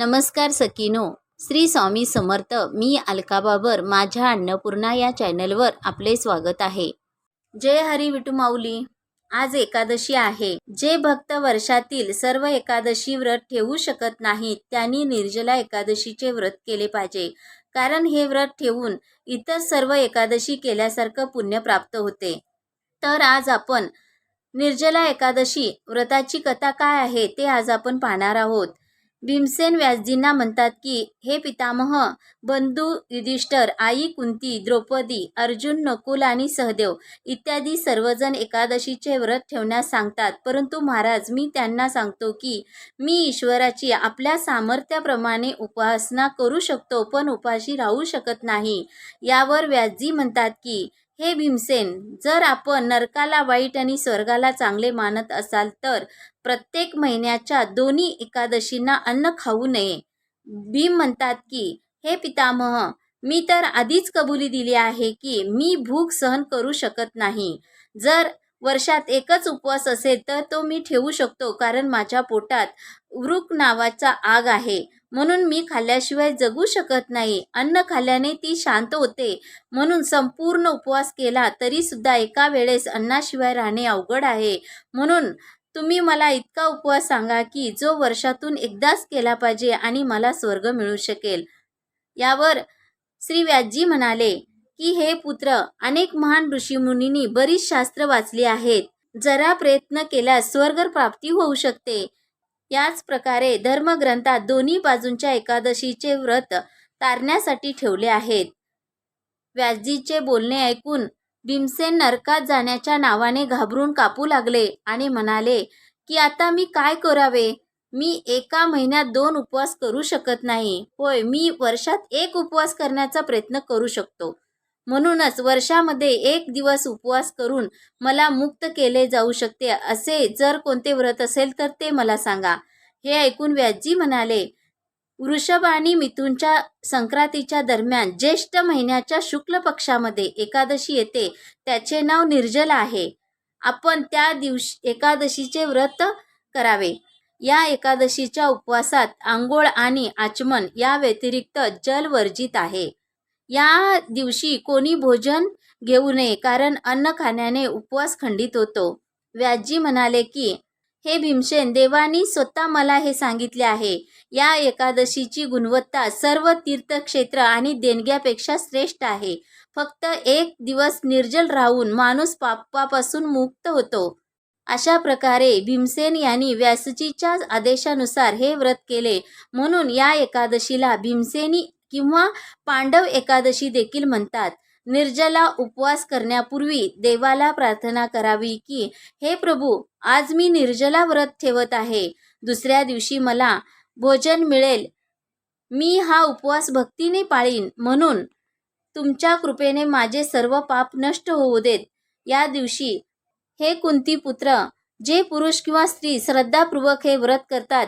नमस्कार सकीनो. श्री स्वामी समर्थ मी अलका बाबर माझ्या अन्नपूर्णा या चॅनलवर आपले स्वागत आहे. जय हरी विटुमाऊली माऊली. आज एकादशी आहे. जे भक्त वर्षातील सर्व एकादशी व्रत ठेवू शकत नाहीत त्यांनी निर्जला एकादशीचे व्रत केले पाहिजे. कारण हे व्रत ठेवून इतर सर्व एकादशी केल्यासारखं पुण्य प्राप्त होते. तर आज आपण निर्जला एकादशी व्रताची कथा काय आहे ते आज आपण पाहणार आहोत. भीमसेन व्यासजींना म्हणतात की हे पितामह बंधू युधिष्ठर आई कुंती द्रौपदी अर्जुन नकुल आणि सहदेव इत्यादी सर्वजण एकादशीचे व्रत ठेवण्यास सांगतात. परंतु महाराज मी त्यांना सांगतो की मी ईश्वराची आपल्या सामर्थ्याप्रमाणे उपासना करू शकतो पण उपाशी राहू शकत नाही. यावर व्यासजी म्हणतात की हे भीमसेन जर आपण नरकाला वाईट आणि स्वर्गाला चांगले मानत असाल तर प्रत्येक महिन्याच्या दोन्ही एकादशींना अन्न खाऊ नये. भीम म्हणतात की हे पितामह मी तर आधीच कबुली दिली आहे की मी भूक सहन करू शकत नाही. जर वर्षात एकच उपवास असेल तर तो मी ठेवू शकतो कारण माझ्या पोटात वृक नावाचा आग आहे. म्हणून मी खाल्ल्याशिवाय जगू शकत नाही. अन्न खाल्ल्याने ती शांत होते. म्हणून संपूर्ण उपवास केला तरी सुद्धा एका वेळेस अन्नाशिवाय राहणे अवघड आहे. म्हणून तुम्ही मला इतका उपवास सांगा की जो वर्षातून एकदाच केला पाहिजे आणि मला स्वर्ग मिळू शकेल. यावर श्री व्यासजी म्हणाले की हे पुत्र अनेक महान ऋषीमुनींनी बरीच शास्त्र वाचली आहेत. जरा प्रयत्न केल्यास स्वर्ग प्राप्ती होऊ शकते. याच प्रकारे धर्मग्रंथात दोन्ही बाजूंच्या एकादशीचे व्रत तारण्यासाठी ठेवले आहेत. व्यासजीचे बोलणे ऐकून भीमसेन नरकात जाण्याच्या नावाने घाबरून कापू लागले आणि म्हणाले की आता मी काय करावे? मी एका महिन्यात दोन उपवास करू शकत नाही. होय मी वर्षात एक उपवास करण्याचा प्रयत्न करू शकतो. म्हणूनच वर्षामध्ये एक दिवस उपवास करून मला मुक्त केले जाऊ शकते असे जर कोणते व्रत असेल तर ते मला सांगा. हे ऐकून व्याजी म्हणाले वृषभ आणि मिथूनच्या संक्रांतीच्या दरम्यान ज्येष्ठ महिन्याच्या शुक्ल पक्षामध्ये एकादशी येते त्याचे नाव निर्जल आहे. आपण त्या दिवशी एकादशीचे व्रत करावे. या एकादशीच्या उपवासात आंघोळ आणि आचमन या व्यतिरिक्त जल वर्जित आहे. या दिवशी कोणी भोजन घेऊ नये कारण अन्न खाण्याने उपवास खंडित होतो. व्यासजी म्हणाले की हे भीमसेन देवानी स्वतः मला हे सांगितले आहे. या एकादशीची गुणवत्ता सर्व तीर्थक्षेत्र आणि देणग्यापेक्षा श्रेष्ठ आहे. फक्त एक दिवस निर्जल राहून माणूस पापापासून मुक्त होतो. अशा प्रकारे भीमसेन यांनी व्यासजीच्या आदेशानुसार हे व्रत केले. म्हणून या एकादशीला भीमसेनी किंवा पांडव एकादशी देखील म्हणतात. निर्जला उपवास करण्यापूर्वी देवाला प्रार्थना करावी की हे प्रभू आज मी निर्जला व्रत ठेवत आहे. दुसऱ्या दिवशी मला भोजन मिळेल. मी हा उपवास भक्तीने पाळीन. म्हणून तुमच्या कृपेने माझे सर्व पाप नष्ट होऊ देत. या दिवशी हे कुंती पुत्र जे पुरुष किंवा स्त्री श्रद्धापूर्वक हे व्रत करतात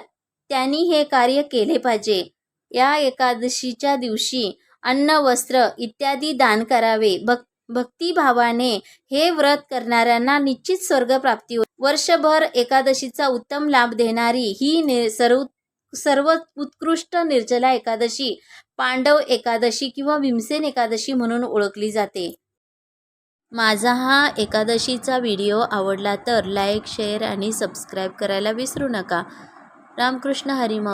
त्यांनी हे कार्य केले पाहिजे. या एकादशीच्या दिवशी अन्न वस्त्र इत्यादी दान करावे. भक् भक्तिभावाने हे व्रत करणाऱ्यांना निश्चित स्वर्गप्राप्ती हो वर्षभर एकादशीचा उत्तम लाभ देणारी ही नि सर्व सर्व उत्कृष्ट निर्जला एकादशी पांडव एकादशी किंवा भीमसेन एकादशी म्हणून ओळखली जाते. माझा हा एकादशीचा व्हिडिओ आवडला तर लाईक शेअर आणि सबस्क्राईब करायला विसरू नका. रामकृष्ण हरिमा